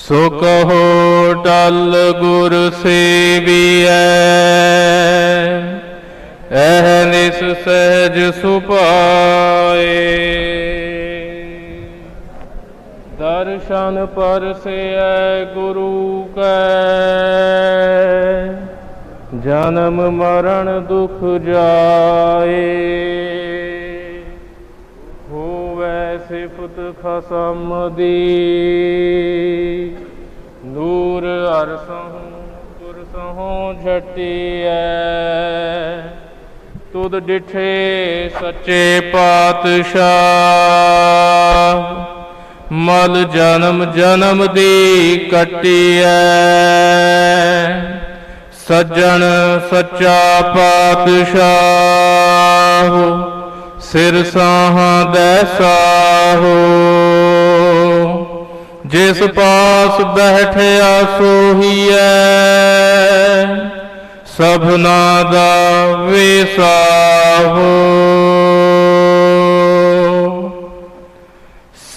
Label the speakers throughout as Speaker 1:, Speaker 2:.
Speaker 1: ਸੋ ਕਹੋ ਟਲ ਗੁਰ ਸੇਵੀਐ। ਐ ਨਿਸ ਸਹਿਜ ਸੁਪਾਏ ਦਰਸ਼ਨ ਪਰਸੈ ਗੁਰੂ ਕੈ। ਜਨਮ ਮਰਨ ਦੁਖ ਜਾਏ। ਸਿਫਤ ਖਸਮ ਦੀ ਨੂਰ ਅਰਸਹੁ ਪੁਰਸਹੁ ਝਟੀਐ ਤੁਧ ਡਿਠੇ ਸੱਚੇ ਪਾਤਸ਼ਾਹ। ਮਲ ਜਨਮ ਜਨਮ ਦੀ ਕੱਟੀਐ। ਸੱਜਣ ਸੱਚਾ ਪਾਤਸ਼ਾਹ। ਸਿਰ ਸਾਹਾਂ ਦੇ ਸਾਹੋ, ਜਿਸ ਪਾਸ ਬੈਠਿਆ ਸੋਹੀਐ ਸਭਨਾ ਦਾ ਵਿਸਾਹੋ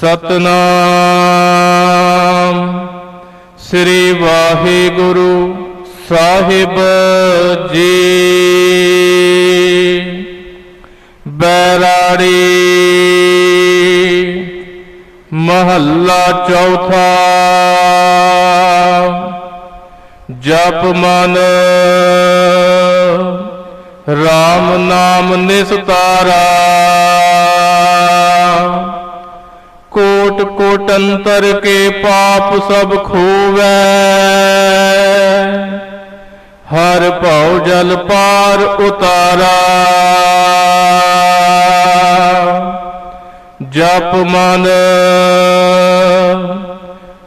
Speaker 1: ਸਤਨਾਮ ਸ੍ਰੀ ਵਾਹਿਗੁਰੂ ਸਾਹਿਬ ਜੀ। ਬੈਰਾੜੀ ਮਹੱਲਾ ਚੌਥਾ। ਜਪ ਮਨ। RAM ਨਾਮ ਨਿਸਤਾਰਾ। ਕੋਟ ਕੋਟ ਅੰਤਰ ਕੇ ਪਾਪ ਸਭ ਖੋਵੈ। ਹਰ ਭਉ ਜਲ ਪਾਰ ਉਤਾਰਾ। ਜਪ ਮਨ।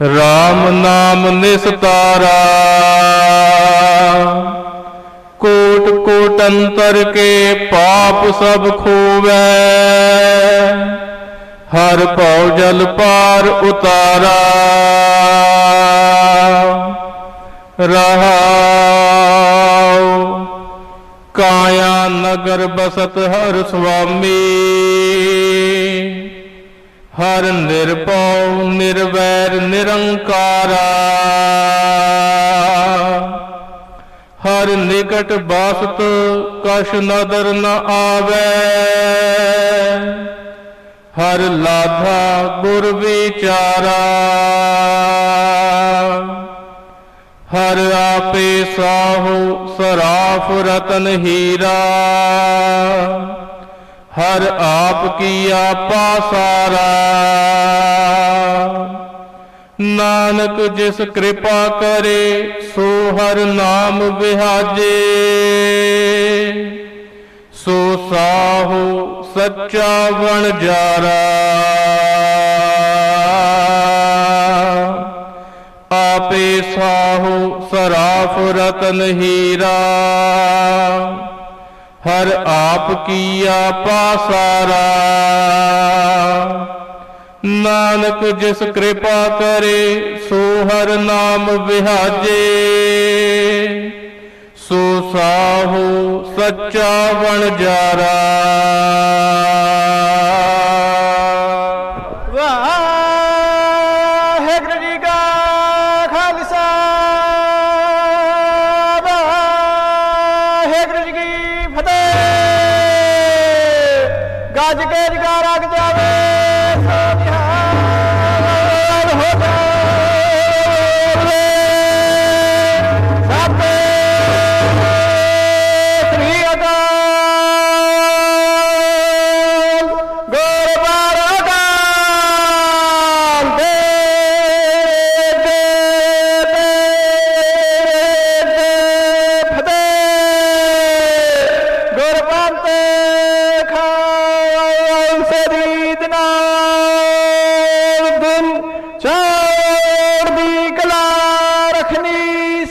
Speaker 1: RAM ਨਾਮ ਨਿਸਤਾਰਾ। ਕੋਟ ਕੋਟ ਅੰਤਰ ਕੇ ਪਾਪ ਸਭ ਖੋਵੈ। ਹਰ ਭਉ ਜਲ ਪਾਰ ਉਤਾਰਾ। ਰਹਾਉ। ਕਾਇਆ ਨਗਰ ਬਸਤ ਹਰ ਸੁਆਮੀ। ਹਰ ਨਿਰਭਉ, ਨਿਰਵੈਰ, ਨਿਰੰਕਾਰਾ। ਹਰ ਨਿਕਟ ਬਾਸਤ, ਕਛ ਨਦਰ ਨ ਆਵੇ। ਹਰ ਲਾਧਾ ਗੁਰ ਵਿਚਾਰਾ। ਹਰ ਆਪੇ ਸਾਹੋ, ਸਰਾਫ ਰਤਨ ਹੀਰਾ। ਹਰ ਆਪ ਕੀ ਕੀਆ ਪਾਸਾਰਾ ਨਾਨਕ ਜਿਸ ਕਿਰਪਾ ਕਰੇ, ਸੋ ਹਰ ਨਾਮ ਵਿਹਾਜੇ। ਸੋ ਸਾਹੋ ਸੱਚਾ ਬਣ ਵਣਜਾਰਾ ਆਪੇ ਸਾਹੋ ਸਰਾਫ ਰਤਨ ਹੀਰਾ। ਹਰ ਆਪ ਕੀਆ ਪਾਸਾਰਾ। ਨਾਨਕ ਜਿਸ ਕਿਰਪਾ ਕਰੇ, ਸੋ ਹਰ ਨਾਮ ਵਿਹਾਜੇ। ਸੋ ਸਾਹੋ ਸੱਚਾ ਵਣਜਾਰਾ।
Speaker 2: ਵਾਹਿਗੁਰੂ ਗੱਜ ਕੇ